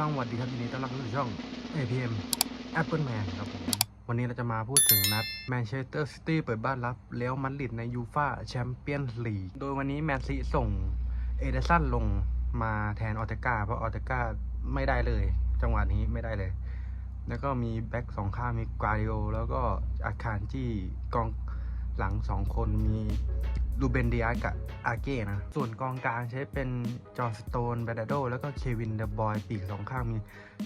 สวัสดีครับยินดีต้อนรับเข้าสู่ช่อง APM Apple Man ครับผมวันนี้เราจะมาพูดถึงนัดแมนเชสเตอร์ซิตี้เปิดบ้านรับเลี้ยวมาดริดในยูฟาแชมเปี้ยนส์ลีกโดยวันนี้แมนซีส่งเอเดสันลงมาแทนออเตกาเพราะออเตกาไม่ได้เลย จังหวะนี้ไม่ได้เลย แล้วก็มีแบ็กสองข้างมีกวาดิโอแล้วก็อาคารที่กองหลังสองคนมี ลูเบนเดียกับอาเก้นะ ส่วนกองกลางใช้เป็นจอห์นสโตนแบดโด แล้วก็เควินเดอะบอยปีกสองข้างมี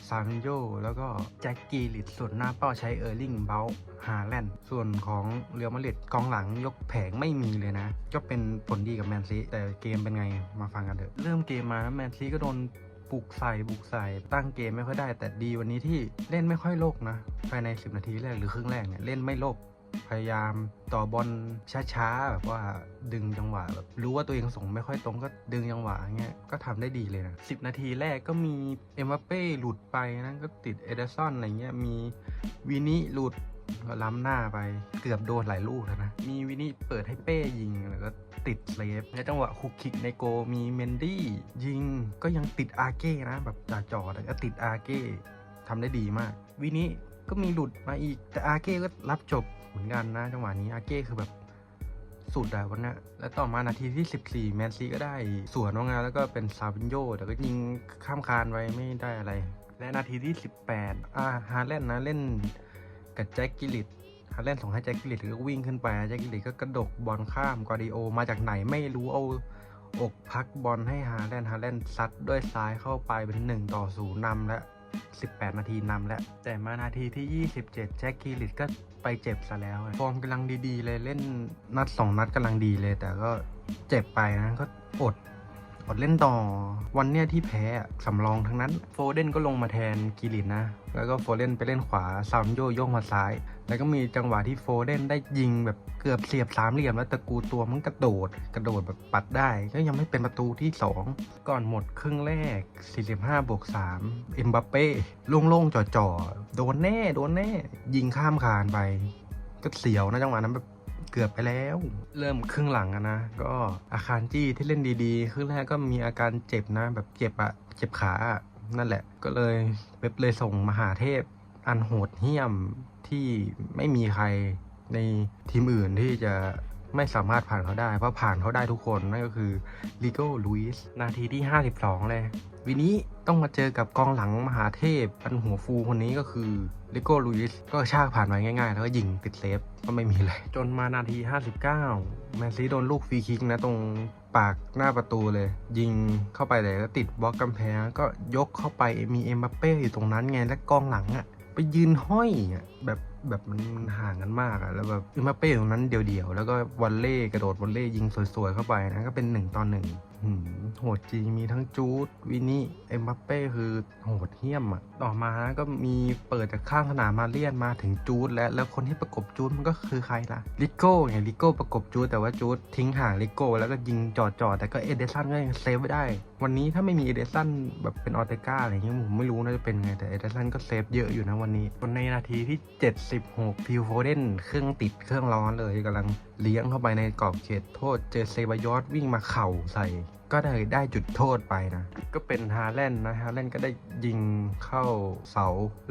ซาวินโยแล้วก็แจ็คกี้ลิดส่วนหน้าเป้าใช้เออร์ลิงเบลฮาแลนด์ส่วนของเรียวมาดริดกองหลังยกแผงไม่มีเลยนะ ก็เป็นผลดีกับแมนซีแต่เกมเป็นไงมาฟังกันเถอะเริ่มเกมมาแมนซีก็โดนปลุกใส่บุกใส่ตั้งเกมไม่ค่อยได้ แต่ดีวันนี้ที่เล่นไม่ค่อยโลกนะ ภายใน 10 นาทีแรกหรือครึ่งแรกเนี่ยเล่นไม่โลก พยายามต่อบอลช้าๆแบบว่าดึงจังหวะแบบรู้ว่าตัวเองส่งไม่ค่อยตรงก็ดึงจังหวะเงี้ยก็ทำได้ดีเลยนะ10นาทีแรกก็มีเอ็มบัปเป้หลุดไปนะก็ติดเอเดอร์สันอะไรเงี้ยมีวินิหลุดก็ล้ำหน้าไปเกือบโดนหลายลูกแล้วนะ มีวินิเปิดให้เป้ยิงแล้วก็ติดเซฟในจังหวะคุกคิกในโกมีเมนดี้ยิงก็ยังติดอาเก้นะ แบบจ่าจอแต่ก็ติดอาเก้ทำได้ดีมาก วินิก็มีหลุดมาอีกแต่อาเก้ก็รับจบ เหมือนกันนะจังหวะนี้อาเก้คือแบบสุดอะวันนี้แล้วต่อมานาทีที่ 14 แมนซีก็ได้สวนว่างานแล้วก็เป็นซาวินโยแต่ก็ยิงข้ามคานไว้ไม่ได้อะไร และนาทีที่ 18อ่าฮาร์แลนนะเล่นกับแจ็คกิลิตฮาร์แลนส่งให้แจ็คกิลิตก็วิ่งขึ้นไปแจ็คกิลิตก็กระดกบอลข้ามกวาดิโอ มาจากไหนไม่รู้เอาอกพักบอลให้ฮาร์แลนด์ฮาแลนซัดด้วยซ้ายเข้าไปเป็น 1 ต่อ0นำและ 18 นาทีนำแล้ว แต่มานาทีที่ 27 แจ็คกีลิสก็ไปเจ็บซะแล้ว ฟอร์มกำลังดีๆ เลยเล่นนัด 2 นัดกำลังดีเลย แต่ก็เจ็บไปนะก็อด อดเล่นต่อ วันเนี้ยที่แพ้อะสำรองทั้งนั้น โฟเดนก็ลงมาแทนกิลิตนะ แล้วก็โฟเดนไปเล่นขวาซามโยโยกมาซ้าย แล้วก็มีจังหวะที่โฟเดนได้ยิงแบบเกือบเสียบสามเหลี่ยมแล้วตะกูตัวมันกระโดด กระโดดแบบปัดได้ ก็ยังไม่เป็นประตูที่ 2 ก่อนหมดครึ่งแรก 45บวก3เอ็มบัปเป้โล่งๆจ่อๆโดนแน่โดนแน่ ยิงข้ามคานไปก็เสียวนะจังหวะนั้นแบบ เกือบไปแล้ว เริ่มครึ่งหลังอะนะ ก็อาคารจี้ที่เล่นดีๆ ครึ่งแรกก็มีอาการเจ็บนะ แบบเจ็บอะเจ็บขาอะนั่นแหละ ก็เลยเว็บเลยส่งมหาเทพ อันโหดเหี้ยมที่ไม่มีใครในทีมอื่นที่จะ ไม่สามารถผ่านเขาได้ เพราะผ่านเขาได้ทุกคนนั่นก็คือลิโก้ลุยส์นาทีที่ 52 เลยวินี้ต้องมาเจอกับกองหลังมหาเทพอันหัวฟูคนนี้ก็คือลิโก้ลุยส์ก็ชากผ่านไปง่ายๆ แล้วก็ยิงติดเซฟก็ไม่มีเลยจนมานาที 59 แมนซีโดนลูกฟรีคิกนะตรงปากหน้าประตูเลย ยิงเข้าไปเลยก็ติดบล็อกกำแพงก็ยกเข้าไปมีเอ็มบัปเป้อยู่ตรงนั้นไงและกองหลังอะ ไปยืนห้อยอะแบบแบบมันห่างกันมากอะแล้วแบบอิมาเป้ตรงนั้นเดี่ยวๆ แล้วก็วอลเล่กระโดดวอลเล่ยิงสวยๆเข้าไปนะก็เป็นหนึ่งต่อหนึ่ง โหดจริงมีทั้งจูดวินี่เอ็มบัปเป้คือโหดเหี้ยมอะต่อมาก็มีเปิดจากข้างสนามมาเลียนมาถึงจูดและแล้วคนที่ประกบจูดมันก็คือใครล่ะลิโก้ไงลิโก้ประกบจูดแต่ว่าจูดทิ้งห่างลิโก้แล้วก็ยิงจ่อๆแต่ก็เอเดสันก็ยังเซฟไว้ได้ วันนี้ถ้าไม่มีเอเดสันแบบเป็นออเตก้าอะไรเงี้ยผมไม่รู้นะจะเป็นไงแต่เอเดสันก็เซฟเยอะอยู่นะวันนี้วันในนาทีที่ 76ฟิลโฟเดนเครื่องติดเครื่องร้อนเลยกำลังเลี้ยงเข้าไปในกรอบเขตโทษเจอเซบายอสวิ่งมาเข่าใส่ ก็ได้ได้จุดโทษไปนะ ก็เป็นฮาแลนด์นะฮาแลนด์ก็ได้ยิงเข้าเสา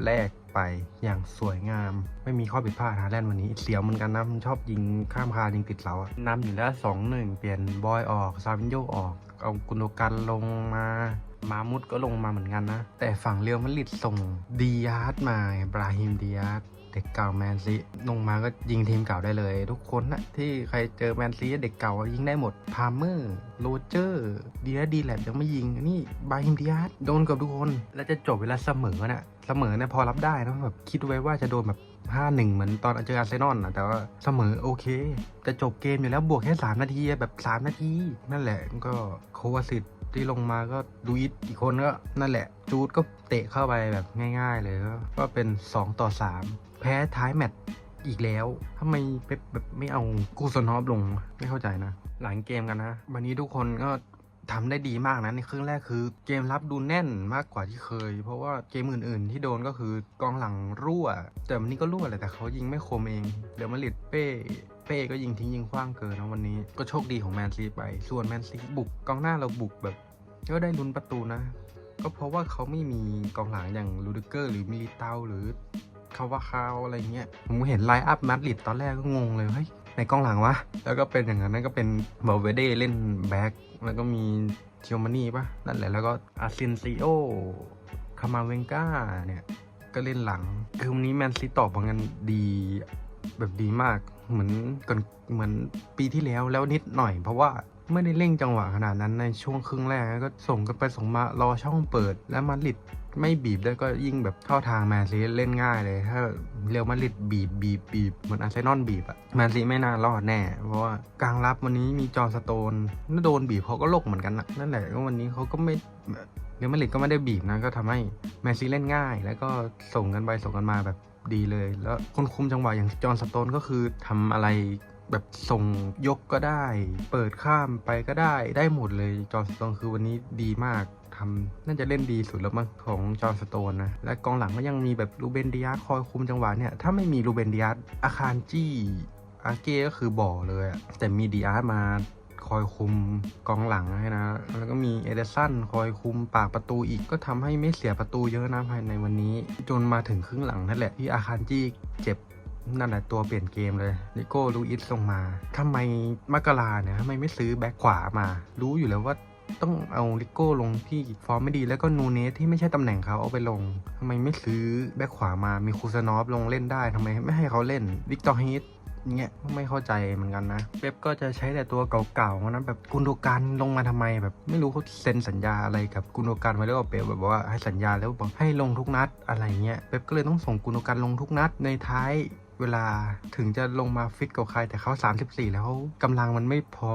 แรกไปอย่างสวยงาม ไม่มีข้อผิดพลาดฮาแลนด์วันนี้เสียวเหมือนกันนะมันชอบยิงข้ามคานยิงติดเสาอะนำอยู่แล้ว2-1 เปลี่ยนบอยออกซาวินโยออก เอากุนโดกันลงมามามุดก็ลงมาเหมือนกันนะ แต่ฝั่งเรียวมาดริดส่งดียาร์ดมาบราฮิมดียาร์ด เด็กเก่าแมนซีลงมาก็ยิงทีมเก่าได้เลย ทุกคนนะที่ใครเจอแมนซีเด็กเก่ายิงได้หมด พาร์เมอร์โรเจอร์ดีและดีแลบยังไม่ยิง นี่บาฮิมดิอาสโดนกับทุกคน แล้วจะจบเวลาเสมอนะ่ะเสมอเนี่ยพอรับได้นะแบบคิดไว้ว่าจะโดนแบบ5-1เหมือนตอนเจออาร์เซนอลนะแต่ว่าเสมอโอเค จะจบเกมอยู่แล้วบวกแค่ 3 นาทีแบบ3นาที นั่นแหละก็โควาสิตที่ลงมาก็ดูอิทอีกคนก็นั่นแหละ จูดก็เตะเข้าไปแบบง่าย ๆ เลยก็ก็เป็น 2 ต่อ 3 แพ้ท้ายแมตช์อีกแล้วทำไมเป๊ปแบบไม่เอากูสนอฟลงไม่เข้าใจนะ หลังเกมกันนะ วันนี้ทุกคนก็ทำได้ดีมากนะ ในครึ่งแรกคือเกมรับดูแน่นมากกว่าที่เคย เพราะว่าเกมอื่นๆที่โดนก็คือกองหลังรั่ว แต่วันนี้ก็รั่วแหละแต่เขายิงไม่คมเองเดี๋ยวมาดริดเป้เป้ก็ยิงทิ้งยิงขว้างเกินนะวันนี้ก็โชคดีของแมนซีไป ส่วนแมนซีบุกกองหน้าเราบุกแบบก็ได้ลุ้นประตูนะ ก็เพราะว่าเขาไม่มีกองหลังอย่างลูดิเกอร์ หรือมิลิเตาหรือ คาวาคาวอะไรเงี้ย ผมเห็นไลน์อัพมาดริดตอนแรกก็งงเลยเฮ้ยในกล้องหลังวะ แล้วก็เป็นอย่างนั้นนั่นก็เป็นเบอลเวเดเล่นแบ็คแล้วก็มีเทียมานี่ปะนั่นแหละแล้วก็อาเซนซิโอคามาเวนกาเนี่ยก็เล่นหลัง คือวันนี้แมนซีตอบบอลกันดีแบบดีมาก เหมือนก่อนเหมือนปีที่แล้วแล้วนิดหน่อย เพราะว่า ไม่ได้เร่งจังหวะขนาดนั้นในช่วงครึ่งแรกก็ส่งกันไปส่งมารอช่องเปิด แล้วมาริดไม่บีบได้ก็ยิ่งแบบเข้าทางแมนซีเล่นง่ายเลย ถ้าเรียวมาริดบีบบีบบีบเหมือนอาร์เซนอลบีบอะแมนซีไม่น่ารอดแน่ เพราะว่ากลางรับวันนี้มีจอร์สโตนถ้าโดนบีบเขาก็โลกเหมือนกันนะนั่นแหละก็วันนี้เขาก็ไม่เรอัลมาริดก็ไม่ได้บีบนะก็ทำให้แมนซีเล่นง่าย แล้วก็ส่งกันไปส่งกันมาแบบดีเลย แล้วคนคุมจังหวะอย่างจอห์สโตนก็คือทำอะไร แบบส่งยกก็ได้ เปิดข้ามไปก็ได้ได้หมดเลยจอห์สโตนคือวันนี้ดีมากทำน่าจะเล่นดีสุดแล้วมั้งของจอห์สโตนนะ และกองหลังก็ยังมีแบบลูเบนดิอาคอยคุมจังหวะเนี่ย ถ้าไม่มีลูเบนดิอาอาคารจี้อาเก้ก็คือบ่อเลยอะแต่มีดิอามาคอยคุมกองหลังให้นะ แล้วก็มีเอเดสันคอยคุมปากประตูอีกก็ทำให้ไม่เสียประตูเยอะนะภายในวันนี้ จนมาถึงครึ่งหลังนั่นแหละที่อาคารจี้เจ็บ นั่นแหละตัวเปลี่ยนเกมเลยนิโก้ลูอิสลงมาทำไมมักกะลาเนี่ยทำไมไม่ซื้อแบ็คขวามา รู้อยู่แล้วว่าต้องเอาลิโก้ลงที่ฟอร์มไม่ดีแล้วก็นูเนสที่ไม่ใช่ตำแหน่งเขาเอาไปลงทำไมไม่ซื้อแบ็คขวามามีคูซานอฟลงเล่นได้ทำไมไม่ให้เขาเล่นวิกตอร์ฮีทเงี้ยไม่เข้าใจเหมือนกันนะเป๊ปก็จะใช้แต่ตัวเก่าๆนะแบบกุนโดกันลงมาทำไมแบบไม่รู้เขาเซ็นสัญญาอะไรกับกุนโดกันไว้แล้วเป๊ปแบบว่าให้สัญญาแล้วบอกให้ลงทุกนัดอะไรเงี้ยเป๊ปก็เลยต้องส่งกุนโดกันลงทุกนัดในท้าย เวลาถึงจะลงมาฟิตกับใคร แต่เขา 34 แล้วกำลังมันไม่พอ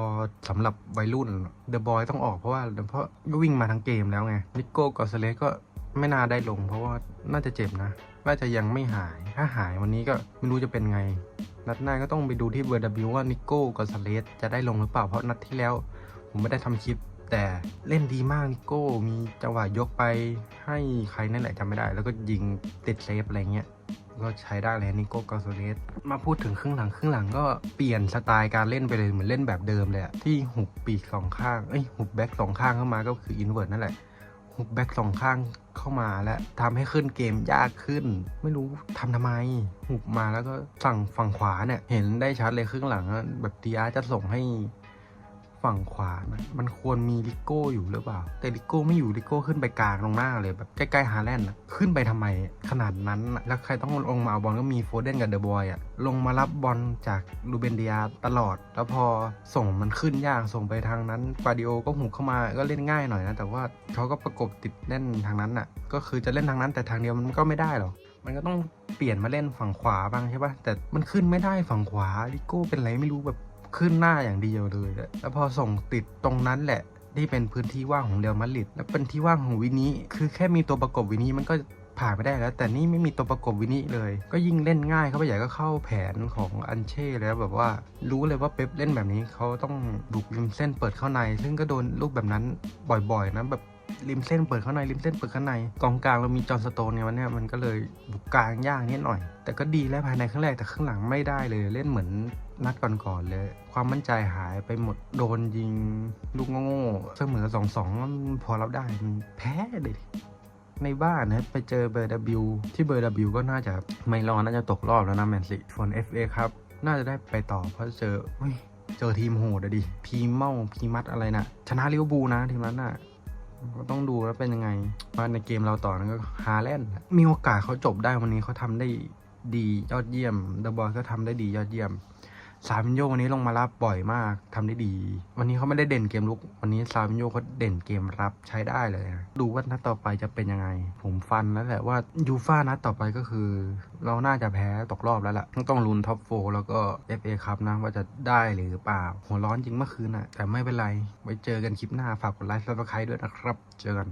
สำหรับวัยรุ่นเดอะบอยต้องออกเพราะว่าเพราะวิ่งมาทั้งเกมแล้วไงนิโก้กอสเลสก็ไม่น่าได้ลง เพราะว่าน่าจะเจ็บนะน่าจะยังไม่หายถ้าหายวันนี้ก็ไม่รู้จะเป็นไง นัดหน้าก็ต้องไปดูที่เบอร์ W ว่านิโก้กับซาเลสจะได้ลงหรือเปล่าเพราะนัดที่แล้ว ผมไม่ได้ทำคลิปแต่เล่นดีมากนิโก้มีจังหวะยกไปให้ใครนั่นแหละจำไม่ได้ แล้วก็ยิงติดเซฟอะไรเงี้ย ก็ใช้ได้เลยนิโก้กาโซเลสมาพูดถึงครึ่งหลังครึ่งหลังก็เปลี่ยนสไตล์การเล่นไปเลยเหมือนเล่นแบบเดิมเลยที่หุบปีกสองข้างเอ้ยหุบแบ็กสองข้างเข้ามาก็คืออินเวอร์นั่นแหละฮุกแบ็กสองข้างเข้ามาและทำให้ขึ้นเกมยากขึ้น ไม่รู้ทำทำไม หุบมาแล้วก็ฝั่งฝั่งขวาเนี่ย เห็นได้ชัดเลยครึ่งหลังแบบดีอาร์จะส่งให้ ฝั่งขวามันมันควรมีลิโก้อยู่หรือเปล่า แต่ลิโก้ไม่อยู่ลิโก้ขึ้นไปกลางตรงหน้าเลยแบบใกล้ๆฮาแลนด์อะขึ้นไปทำไมขนาดนั้นอะแล้วใครต้องลงมาเอาบอลก็มีโฟเดนกับเดอะบอยอะลงมารับบอลจากลูเบนเดียตลอด แล้วพอส่งมันขึ้นยากส่งไปทางนั้นปาดิโอก็หุบเข้ามาก็เล่นง่ายหน่อยนะแต่ว่าเขาก็ประกบติดเล่นทางนั้นอะก็คือจะเล่นทางนั้นแต่ทางเดียวมันก็ไม่ได้หรอกมันก็ต้องเปลี่ยนมาเล่นฝั่งขวาบ้างใช่ป่ะแต่มันขึ้นไม่ได้ฝั่งขวาลิโก้เป็นไรไม่รู้แบบ ขึ้นหน้าอย่างเดียวเลย แล้วพอส่งติดตรงนั้นแหละที่เป็นพื้นที่ว่างของเรอัลมาดริดแล้วเป็นที่ว่างของวินี้คือแค่มีตัวประกบวินี้มันก็ผ่านไปได้แล้ว แต่นี่ไม่มีตัวประกบวินี้เลย ก็ยิ่งเล่นง่ายเข้าไปใหญ่ก็เข้าแผนของอันเช่แล้วแบบว่ารู้เลยว่าเป๊ปเล่นแบบนี้เขาต้องบุกริมเส้นเปิดเข้าใน ซึ่งก็โดนลูกแบบนั้นบ่อยๆนะแบบ ริมเส้นเปิดข้างในริมเส้นเปิดข้างในกองกลางเรามีจอห์นสโตนเนี่ยวันเนี้ยมันก็เลยบุกกลางยากนิดหน่อย แต่ก็ดีแล้วภายในครึ่งแรกแต่ครึ่งหลังไม่ได้เลยเล่นเหมือนนัดก่อนๆเลย ความมั่นใจหายไปหมดโดนยิง ลูกโง่ๆเสมอสองสองพอรับได้มันแพ้เลยในบ้านนะไปเจอเบอร์ W ที่เบอร์ W ก็น่าจะไม่รอดน่าจะตกรอบแล้วนะแมนซีส่วน FA ครับน่าจะได้ไปต่อเพราะเจอเจอทีมโหดอะดิพีเมาพีมัดอะไรนะชนะลิเวอร์พูลนะทีมนั้นน่ะ ก็ต้องดูแล้วเป็นยังไงว่าในเกมเราต่อนั้นก็ฮาแลนด์มีโอกาสเขาจบได้วันนี้เขาทำได้ดียอดเยี่ยมเดอะบอยก็ทำได้ดียอดเยี่ยม ซาวินโยวันนี้ลงมารับบ่อยมากทำได้ดี วันนี้เขาไม่ได้เด่นเกมลุก วันนี้ซาวินโยเขาเด่นเกมรับใช้ได้เลยนะดูว่านัดต่อไปจะเป็นยังไง ผมฟันแล้วแหละว่ายูฟ่านัดต่อไปก็คือ เราน่าจะแพ้ตกรอบแล้วล่ะต้องลุ้นท็อปโฟแล้วก็ FA ครับนะว่าจะได้หรือเปล่า หัวร้อนจริงเมื่อคืนน่ะแต่ไม่เป็นไรไว้เจอกันคลิปหน้าฝากกดไลค์ซับสไครต์ด้วยนะครับ เจอกัน